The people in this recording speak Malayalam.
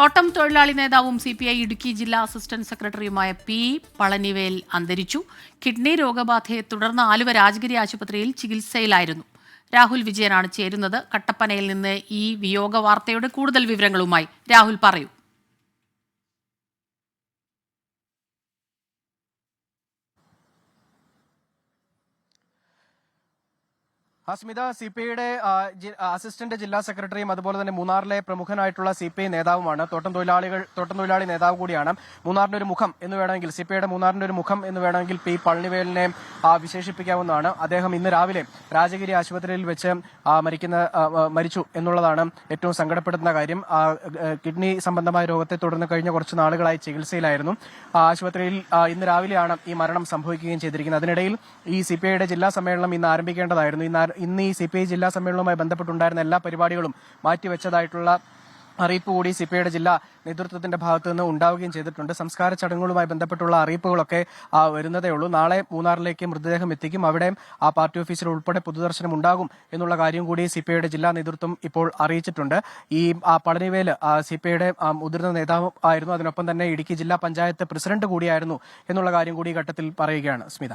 തോട്ടം തൊഴിലാളി നേതാവും സി പി ഐ ഇടുക്കി ജില്ലാ അസിസ്റ്റന്റ് സെക്രട്ടറിയുമായ പി പളനിവേൽ അന്തരിച്ചു. കിഡ്നി രോഗബാധയെ തുടർന്ന് ആലുവ രാജഗിരി ആശുപത്രിയിൽ ചികിത്സയിലായിരുന്നു. രാഹുൽ വിജയനാണ് ചേരുന്നത്. കട്ടപ്പനയിൽ നിന്ന് ഈ വിയോഗ വാർത്തയുടെ കൂടുതൽ വിവരങ്ങളുമായി രാഹുൽ പറയൂ. അസ്മിത സി പി ഐയുടെ അസിസ്റ്റന്റ് ജില്ലാ സെക്രട്ടറിയും അതുപോലെ തന്നെ മൂന്നാറിലെ പ്രമുഖനായിട്ടുള്ള സി പി ഐ നേതാവുമാണ്. തോട്ടം തൊഴിലാളികൾ തോട്ടം തൊഴിലാളി നേതാവ് കൂടിയാണ്. മൂന്നാറിന്റെ ഒരു മുഖം എന്ന് വേണമെങ്കിൽ സി പി ഐയുടെ മൂന്നാറിന്റെ ഒരു മുഖം എന്ന് വേണമെങ്കിൽ പി പളനിവേലിനെ വിശേഷിപ്പിക്കാവുന്നതാണ്. അദ്ദേഹം ഇന്ന് രാവിലെ രാജഗിരി ആശുപത്രിയിൽ വെച്ച് മരിക്കുന്ന മരിച്ചു എന്നുള്ളതാണ് ഏറ്റവും സങ്കടപ്പെടുത്തുന്ന കാര്യം. കിഡ്നി സംബന്ധമായ രോഗത്തെ തുടർന്ന് കഴിഞ്ഞ കുറച്ച് നാളുകളായി ചികിത്സയിലായിരുന്നു. ആശുപത്രിയിൽ ഇന്ന് രാവിലെയാണ് ഈ മരണം സംഭവിക്കുകയും ചെയ്തിരിക്കുന്നത്. അതിനിടയിൽ ഈ സി ജില്ലാ സമ്മേളനം ഇന്ന് ആരംഭിക്കേണ്ടതായിരുന്നു. ഇന്ന് ഈ സി പി ഐ ജില്ലാ സമ്മേളനവുമായി ബന്ധപ്പെട്ടുണ്ടായിരുന്ന എല്ലാ പരിപാടികളും മാറ്റിവെച്ചതായിട്ടുള്ള അറിയിപ്പ് കൂടി സി പി ഐയുടെ ജില്ലാ നേതൃത്വത്തിന്റെ ഭാഗത്തു നിന്ന് ഉണ്ടാവുകയും ചെയ്തിട്ടുണ്ട്. സംസ്കാര ചടങ്ങുകളുമായി ബന്ധപ്പെട്ടുള്ള അറിയിപ്പുകളൊക്കെ വരുന്നതേ ഉള്ളൂ. നാളെ മൂന്നാറിലേക്ക് മൃതദേഹം എത്തിക്കും. അവിടെ ആ പാർട്ടി ഓഫീസിൽ ഉൾപ്പെടെ പൊതുദർശനം ഉണ്ടാകും എന്നുള്ള കാര്യം കൂടി സി പി ഐയുടെ ജില്ലാ നേതൃത്വം ഇപ്പോൾ അറിയിച്ചിട്ടുണ്ട്. ഈ പളനിവേൽ സി പി ഐയുടെ മുതിർന്ന നേതാവ് ആയിരുന്നു. അതിനൊപ്പം തന്നെ ഇടുക്കി ജില്ലാ പഞ്ചായത്ത് പ്രസിഡന്റ് കൂടിയായിരുന്നു എന്നുള്ള കാര്യം കൂടി ഘട്ടത്തിൽ പറയുകയാണ് സ്മിത.